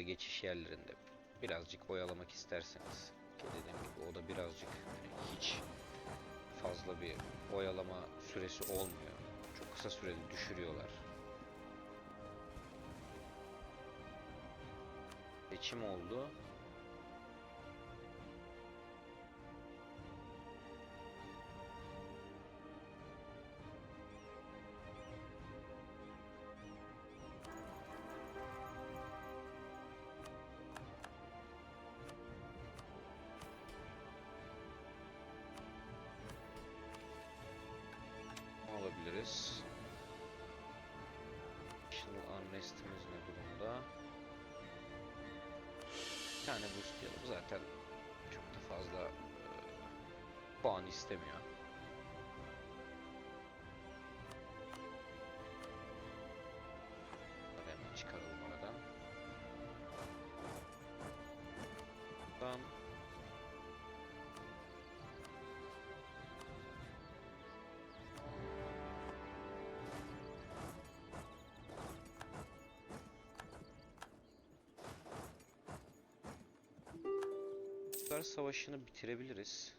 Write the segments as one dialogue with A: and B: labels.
A: da geçiş yerlerinde birazcık oyalamak isterseniz ki dediğim gibi o da birazcık hani hiç fazla bir oyalama süresi olmuyor. Çok kısa sürede düşürüyorlar. Seçim oldu. Tane boostlayalım. Zaten çok da fazla e, puan istemiyor. Kurtlar Savaşı'nı bitirebiliriz.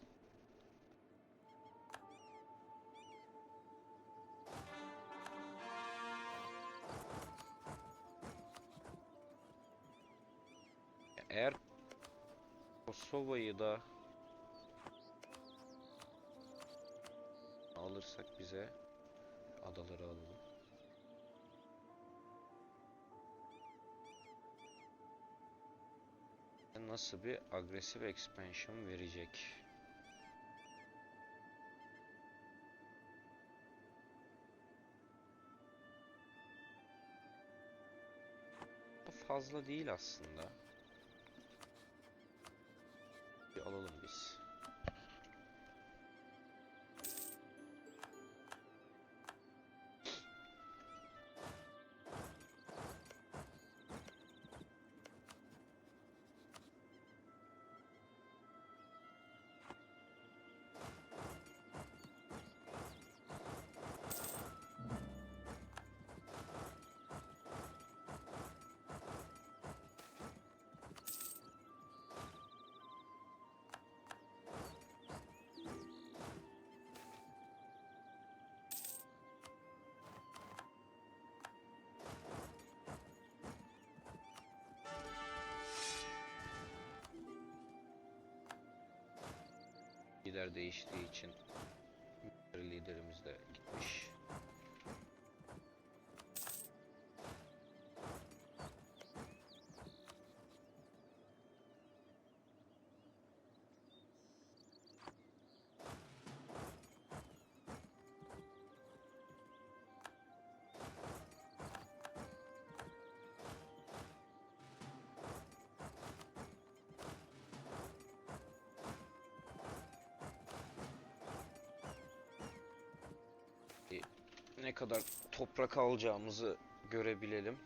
A: Eğer Kosova'yı da alırsak bize adaları alalım. Nasıl bir agresif expansion verecek? Bu fazla değil aslında. Lider değiştiği için liderimiz de gitmiş. Ne kadar toprak alacağımızı görebilelim.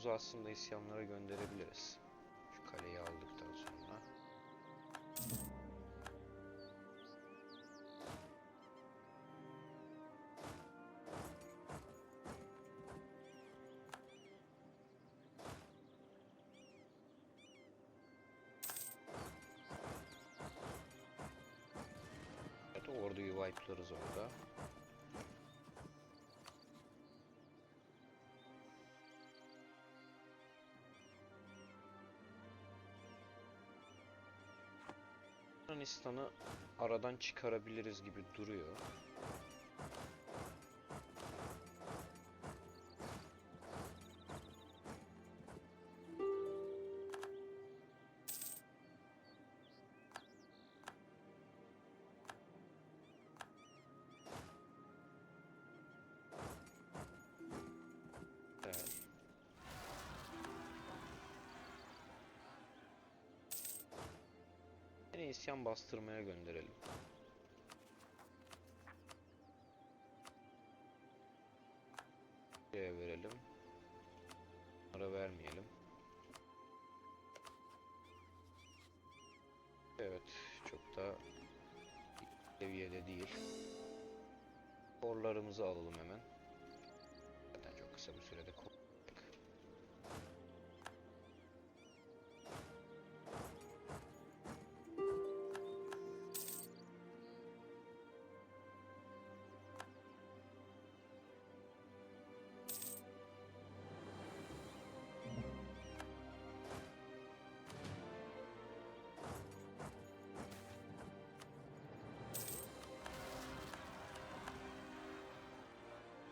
A: Ordumuzu aslında isyanlara gönderebiliriz. Yunanistan'ı aradan çıkarabiliriz gibi duruyor. Tane isyan bastırmaya gönderelim.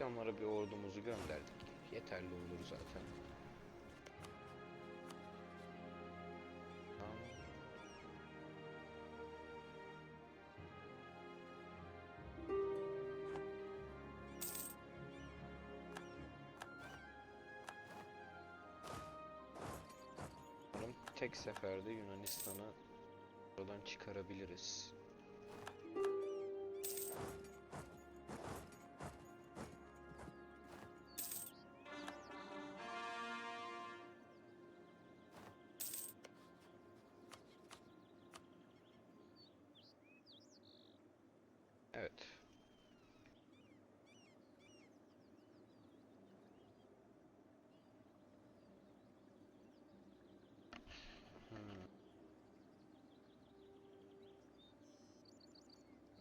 A: Yanlara bir ordumuzu gönderdik. Yeterli olur zaten. Umarım tek seferde Yunanistan'ı buradan çıkarabiliriz.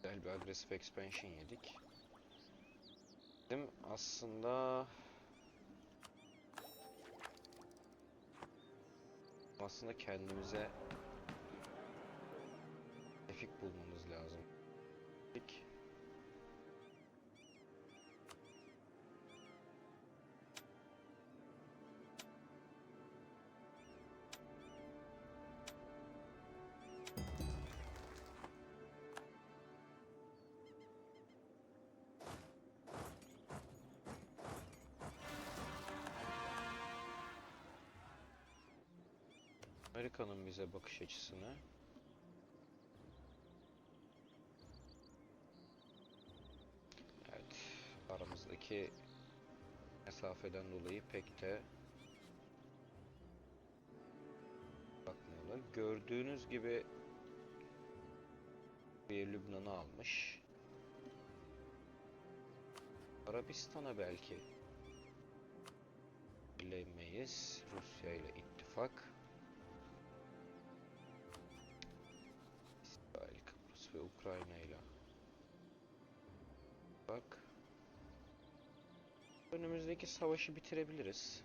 A: Güzel bir agresif expansion yedik. Bizim aslında aslında kendimize tefik bulmamız lazım. Amerika'nın bize bakış açısını Evet, aramızdaki mesafeden dolayı pek de bakmıyorlar. Gördüğünüz gibi bir Lübnan'ı almış. Arabistan'a belki bilemeyiz. Rusya ile ittifak. Önümüzdeki savaşı bitirebiliriz.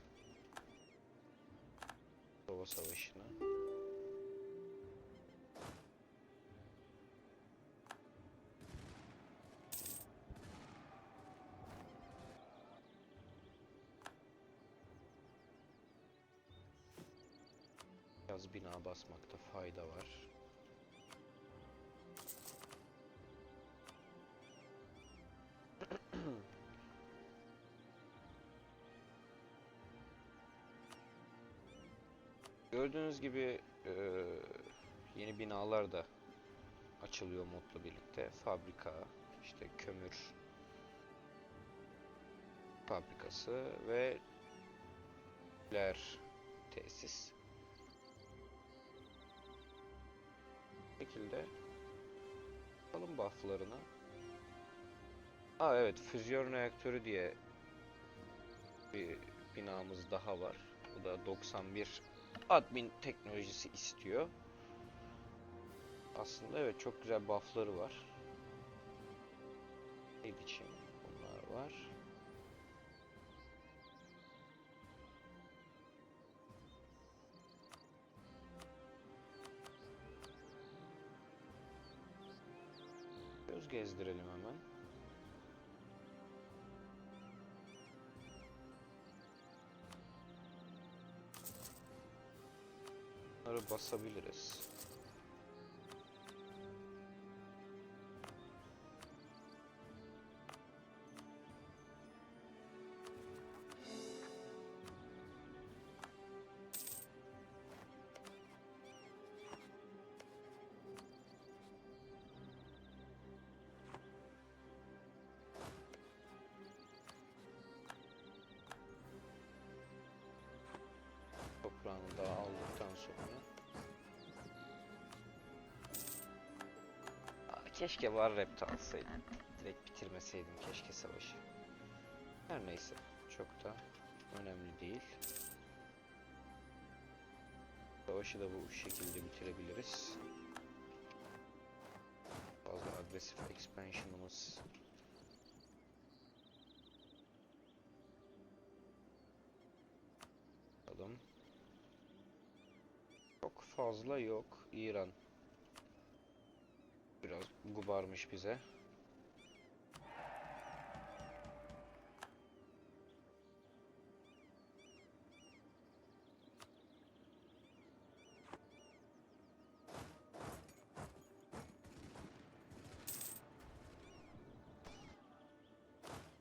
A: Sova Savaşı'nı. Biraz bina basmakta fayda var. Gördüğünüz gibi eee, yeni binalar da açılıyor modla birlikte. Fabrika, işte kömür fabrikası ve nükleer tesis. Bu şekilde alın bufflarını. Aa evet, füzyon reaktörü diye bir binamız daha var. Bu da 91 admin teknolojisi istiyor. Aslında evet çok güzel buffları var. Raid için bunlar var. Göz gezdirelim hemen. Basabiliriz. Keşke var repte alsaydım. Direkt bitirmeseydim keşke savaşı. Her neyse. Çok da önemli değil. Savaşı da bu şekilde bitirebiliriz. Fazla agresif expansion'ımız Bakalım. Çok fazla yok. İran. Biraz gubarmış bize.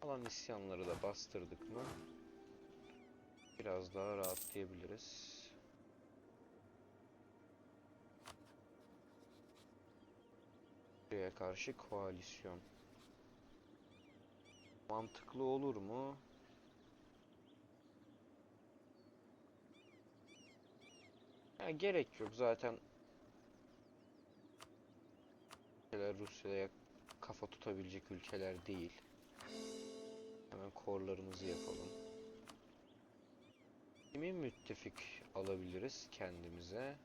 A: Alan isyanları da bastırdık mı biraz daha rahatlayabiliriz. Buraya karşı koalisyon. Mantıklı olur mu? Ya gerek yok zaten. Ülkeler Rusya'ya kafa tutabilecek ülkeler değil. Hemen korlarımızı yapalım. Kimi müttefik alabiliriz kendimize?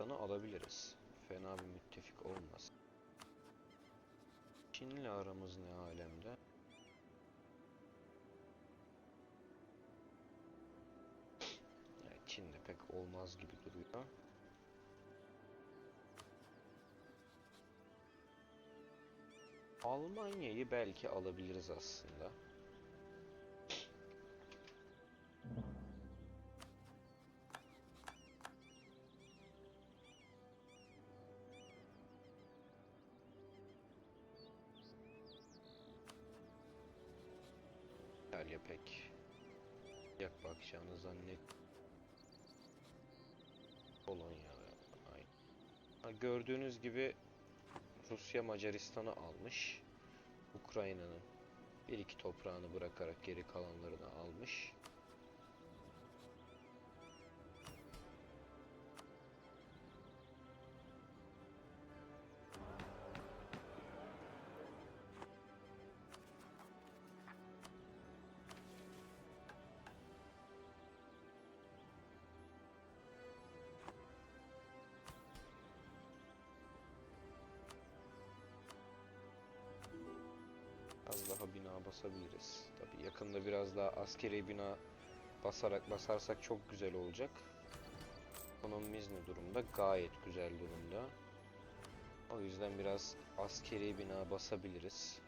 A: Pakistan'ı alabiliriz. Fena bir müttefik olmaz. Çin'le aramız ne alemde? Yani Çin'de pek olmaz gibi duruyor. Almanya'yı belki alabiliriz aslında. Gördüğünüz gibi Rusya Macaristan'ı almış. Ukrayna'nın bir iki toprağını bırakarak geri kalanlarını almış. Basabiliriz. Tabii yakında biraz daha askeri bina basarak basarsak çok güzel olacak. Ekonomimiz ne durumda? Gayet güzel durumda. O yüzden biraz askeri bina basabiliriz.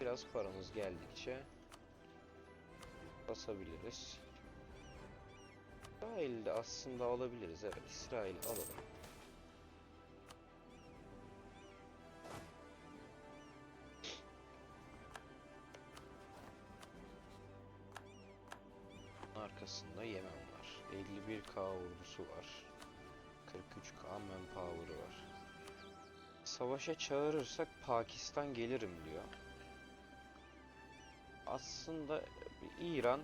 A: Biraz paramız geldikçe basabiliriz. İsrail'de aslında alabiliriz. Evet, İsrail alalım. Arkasında Yemen var. 51k ordusu var. 43k manpower'ı var. Savaşa çağırırsak Pakistan gelirim diyor. Aslında İran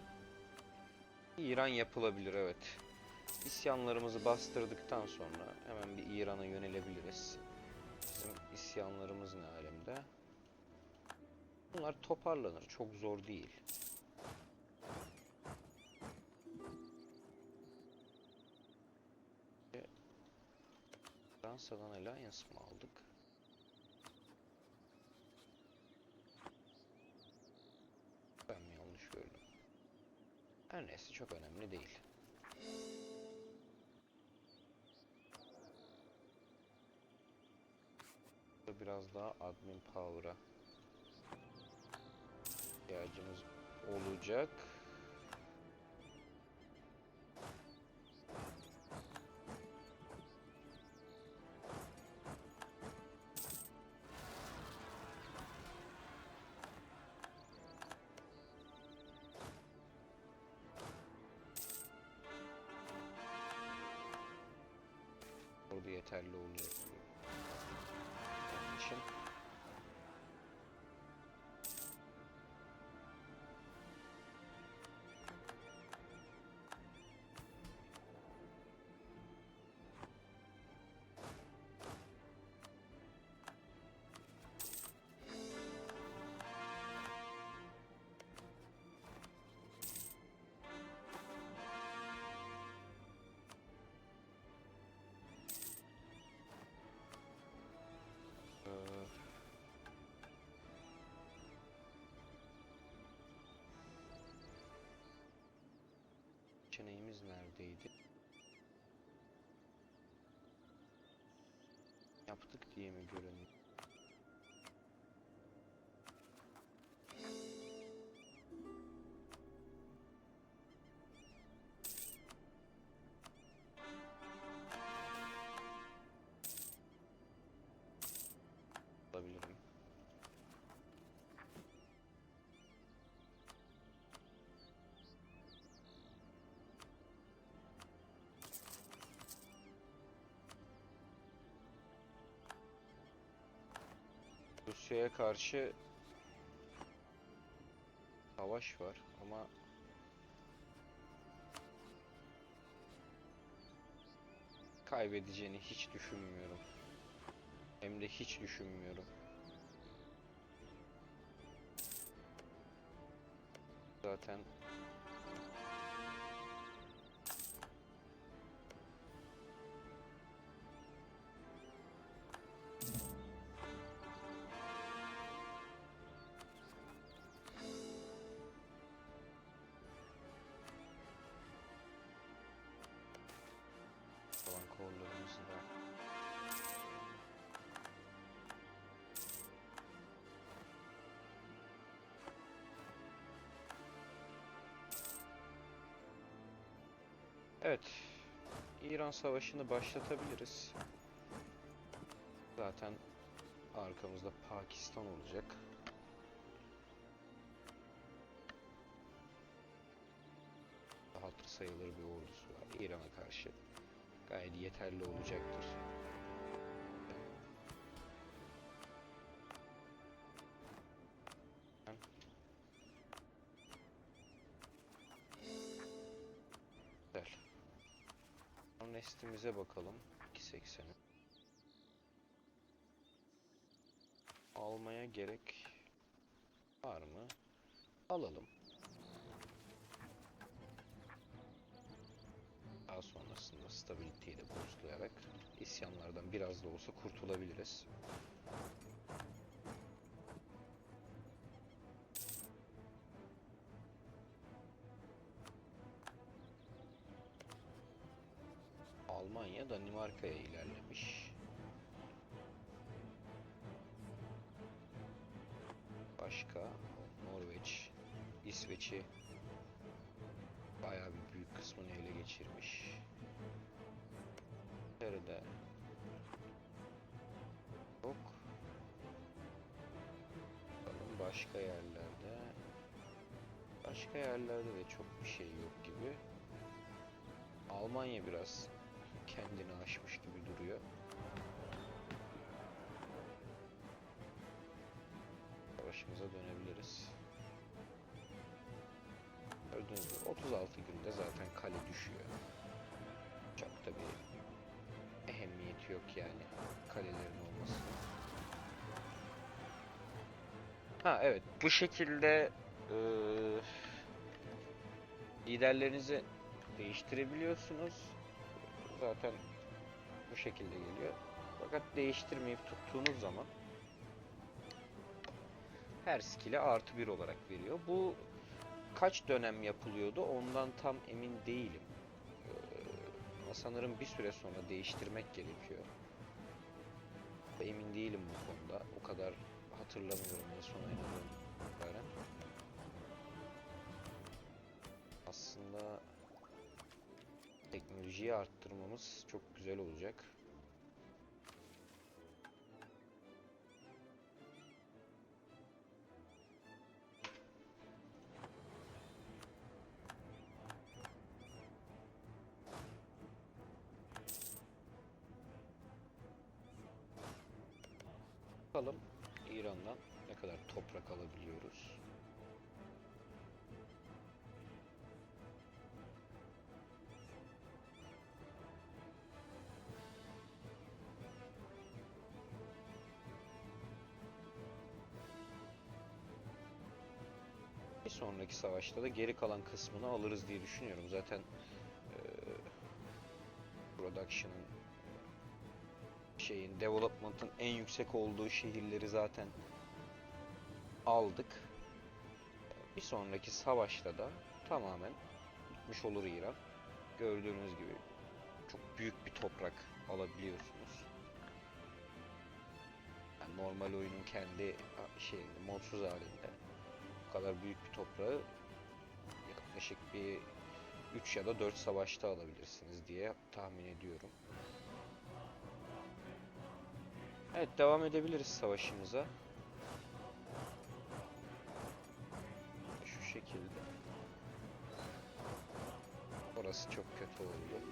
A: İran yapılabilir evet. İsyanlarımızı bastırdıktan sonra hemen bir İran'a yönelebiliriz. Bizim isyanlarımız ne alemde? Bunlar toparlanır. Çok zor değil. Fransa'dan Alliance mı aldık? Ben mi yanlış gördüm? Her neyse çok önemli değil. Biraz daha admin power'a ihtiyacımız olacak. Yeterli oluyor. Onun Seçeneğimiz neredeydi? Yaptık diye mi görünüyor? Rusya'ya karşı savaş var ama kaybedeceğini hiç düşünmüyorum. Hem de hiç düşünmüyorum. Zaten Evet. İran Savaşı'nı başlatabiliriz. Zaten arkamızda Pakistan olacak. Hatır sayılır bir ordusu var İran'a karşı. Gayet yeterli olacaktır. Nestimize bakalım. 2.80'i. Almaya gerek var mı? Alalım. Daha sonrasında stabiliteyi de boostlayarak isyanlardan biraz da olsa kurtulabiliriz. Danimarka'ya ilerlemiş. Başka Norveç, İsveç'i bayağı bir büyük kısmını ele geçirmiş. Nerede? Yok. Bakalım başka yerlerde. Başka yerlerde de çok bir şey yok gibi. Almanya biraz kendini aşmış gibi duruyor. Savaşımıza dönebiliriz. Gördüğünüz gibi 36 günde zaten kale düşüyor. Çok da bir ehemmiyeti yok yani kalelerin olması. Ha evet bu şekilde eee liderlerinizi değiştirebiliyorsunuz. Zaten bu şekilde geliyor. Fakat değiştirmeyip tuttuğunuz zaman her skill'e artı bir olarak veriyor. Bu kaç dönem yapılıyordu ondan tam emin değilim. Ee, sanırım bir süre sonra değiştirmek gerekiyor. Emin değilim bu konuda. O kadar hatırlamıyorum ne son oynadığım. Aslında teknolojiyi oluşturmamız çok güzel olacak. Bakalım İran'dan ne kadar toprak alabiliyoruz. Sonraki savaşta da geri kalan kısmını alırız diye düşünüyorum. Zaten eee production'ın şeyin development'ın en yüksek olduğu şehirleri zaten aldık. Bir sonraki savaşta da tamamen bitmiş olur İran. Gördüğünüz gibi çok büyük bir toprak alabiliyorsunuz. Yani normal oyunun kendi şeyinde modsuz halinde kadar büyük bir toprağı yaklaşık bir 3 ya da 4 savaşta alabilirsiniz diye tahmin ediyorum. Evet devam edebiliriz savaşımıza. Şu şekilde. Orası çok kötü oldu.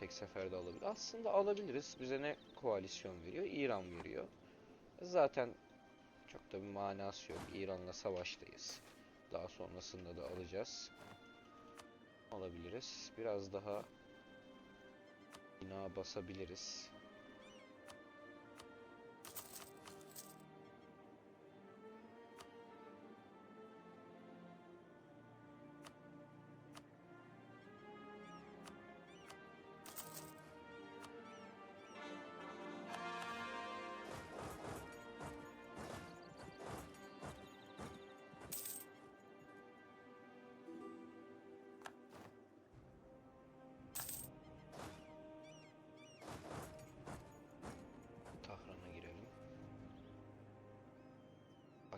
A: Tek seferde alabilir. Aslında alabiliriz. Bize ne koalisyon veriyor? İran veriyor. Zaten çok da bir manası yok. İran'la savaştayız. Daha sonrasında da alacağız. Alabiliriz. Biraz daha bina basabiliriz.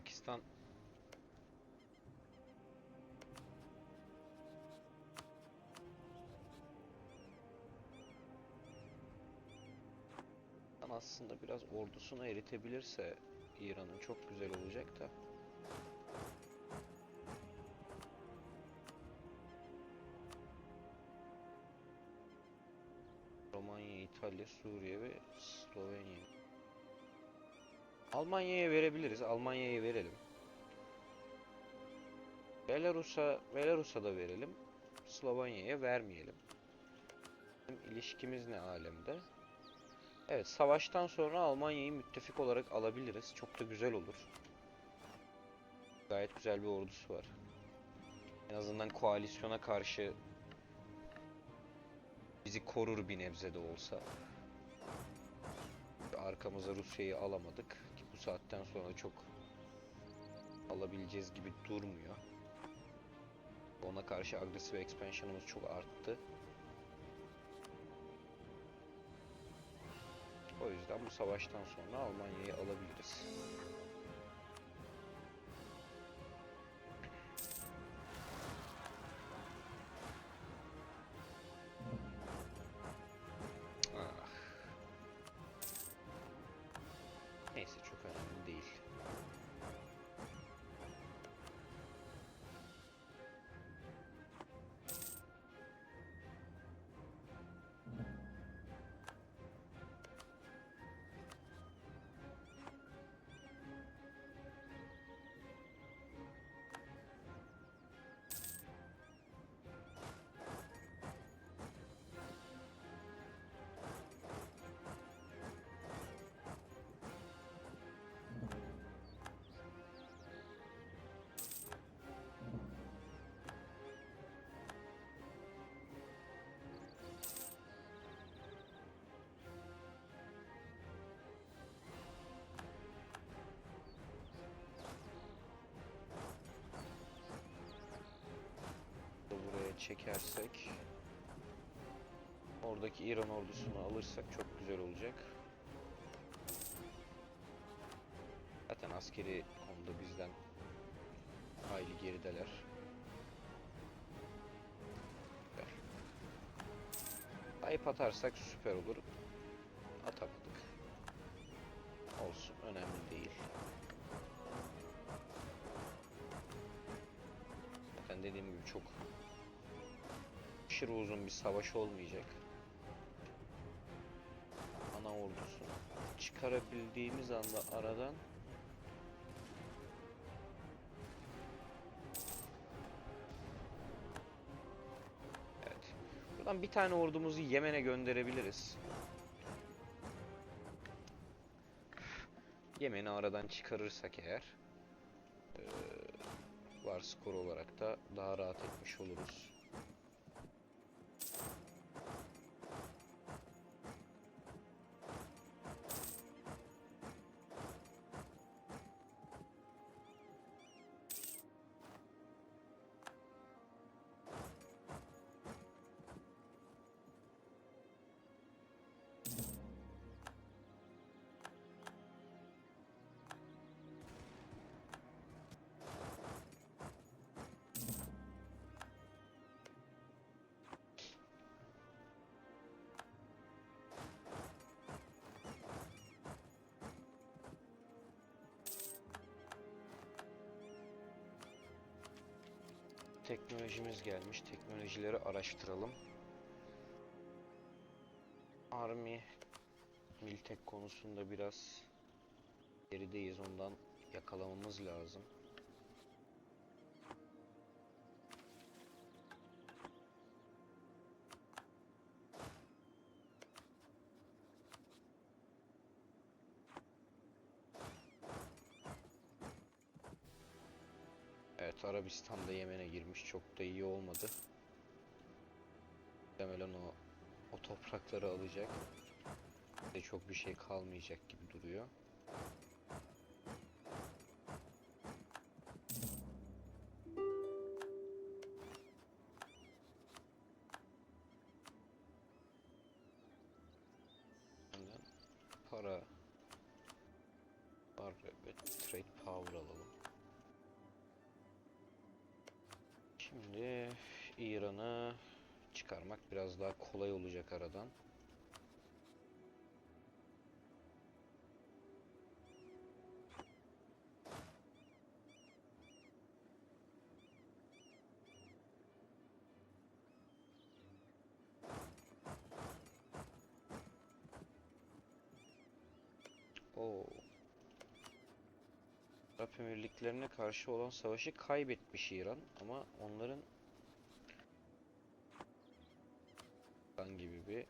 A: Pakistan aslında biraz ordusunu eritebilirse İran'ın çok güzel olacak da. Romanya, İtalya, Suriye ve Slovenya. Almanya'ya verebiliriz. Almanya'ya verelim. Belarus'a Belarus'a da verelim. Slovanya'ya vermeyelim. Bizim ilişkimiz ne alemde? Evet, savaştan sonra Almanya'yı müttefik olarak alabiliriz. Çok da güzel olur. Gayet güzel bir ordusu var. En azından koalisyona karşı bizi korur bir nebze de olsa. Arkamıza Rusya'yı alamadık saatten sonra çok alabileceğiz gibi durmuyor. Ona karşı agresif expansion'ımız çok arttı. O yüzden bu savaştan sonra Almanya'yı alabiliriz. Çekersek oradaki İran ordusunu alırsak çok güzel olacak. askeri konuda bizden hayli gerideler. Süper. Ayıp atarsak süper olur. Atamadık. Olsun önemli değil. Zaten dediğim gibi çok aşırı uzun bir savaş olmayacak. Ana ordusu çıkarabildiğimiz anda aradan Evet. Buradan bir tane ordumuzu Yemen'e gönderebiliriz. Yemen'i aradan çıkarırsak eğer eee, var skor olarak da daha rahat etmiş oluruz. Teknolojimiz gelmiş. Teknolojileri araştıralım. Army Miltek konusunda biraz gerideyiz. Ondan yakalamamız lazım. Arabistan da Yemen'e girmiş. Çok da iyi olmadı. Muhtemelen o o toprakları alacak. Ve çok bir şey kalmayacak gibi duruyor. Çıkarmak biraz daha kolay olacak aradan. Oo. Arap Emirliklerine karşı olan savaşı kaybetmiş İran ama onların kan gibi bir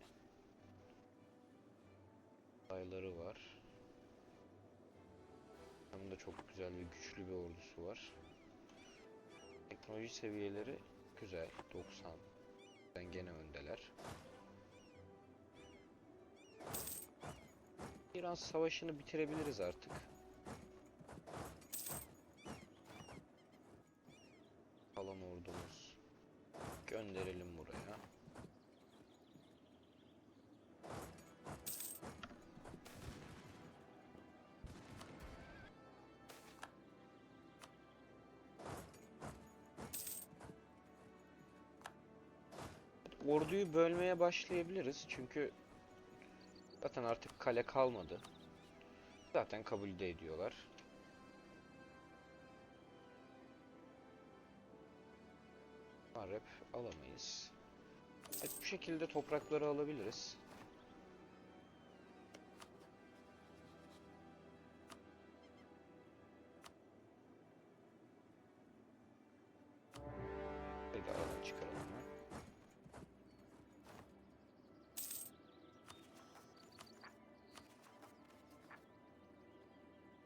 A: sayıları var. Hem de çok güzel ve güçlü bir ordusu var. Teknoloji seviyeleri güzel. 90. Ben gene öndeler. İran savaşını bitirebiliriz artık. Kalan ordumuz gönderelim buraya. Orduyu bölmeye başlayabiliriz çünkü zaten artık kale kalmadı. Zaten kabul de ediyorlar. Arap alamayız. Evet, bu şekilde toprakları alabiliriz.